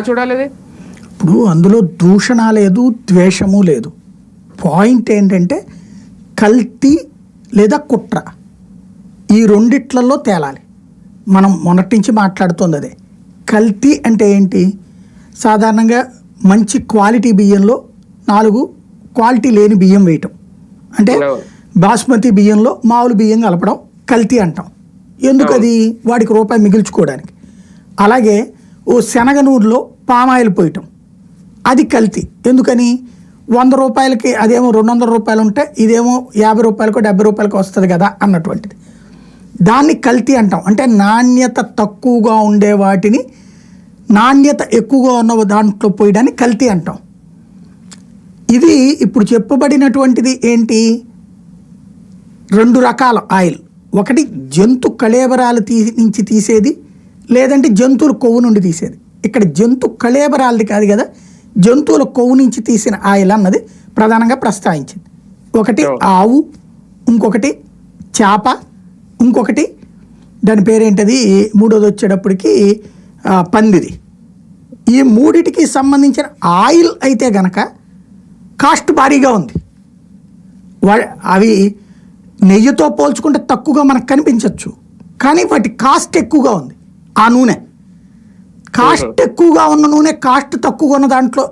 చూడాలి ఇప్పుడు అందులో దూషణ లేదు ద్వేషము లేదు. పాయింట్ ఏంటంటే కల్తీ లేదా కుట్ర. ఈ రెండిట్లలో తేలాలి. మనం మొన్నటి నుంచి మాట్లాడుతుంది అదే. కల్తీ అంటే ఏంటి? సాధారణంగా మంచి క్వాలిటీ బియ్యంలో నాలుగు క్వాలిటీ లేని బియ్యం వేయటం. అంటే. బాస్మతి బియ్యంలో మామూలు బియ్యం కలపడం కల్తీ అంటాం. ఎందుకు అది వాడికి రూపాయి మిగిల్చుకోవడానికి. అలాగే ఓ శనగ పామాయిల్ పోయటం. అది కల్తీ. ఎందుకని? వంద రూపాయలకి అదేమో రెండు వందల రూపాయలు ఉంటే ఇదేమో యాభై రూపాయలకు డెబ్బై రూపాయలకు వస్తుంది కదా అన్నటువంటిది. దాన్ని కల్తీ అంటాం. అంటే నాణ్యత తక్కువగా ఉండే వాటిని నాణ్యత ఎక్కువగా ఉన్న దాంట్లో పోయడాన్ని కల్తీ అంటాం. ఇది ఇప్పుడు చెప్పబడినటువంటిది ఏంటి? రెండు రకాల ఆయిల్. ఒకటి జంతు కళేబరాలు తీ నుంచి తీసేది లేదంటే జంతువుల కొవ్వు నుండి తీసేది. ఇక్కడ జంతు కళేబరాలది కాదు కదా జంతువుల కొవ్వు నుంచి తీసిన ఆయిల్ అన్నది ప్రధానంగా ప్రస్తావించింది. ఒకటి ఆవు ఇంకొకటి చేప ఇంకొకటి దాని పేరేంటది? మూడోది వచ్చేటప్పటికి పందిది. ఈ మూడిటికి సంబంధించిన ఆయిల్ అయితే గనక కాస్ట్ భారీగా ఉంది. అవి నెయ్యితో పోల్చుకుంటే తక్కువగా మనకు కనిపించవచ్చు కానీ వాటి కాస్ట్ ఎక్కువగా ఉంది. ఆ నూనె. కాస్ట్ ఎక్కువగా ఉన్న నూనె కాస్ట్ తక్కువగా ఉన్న దాంట్లో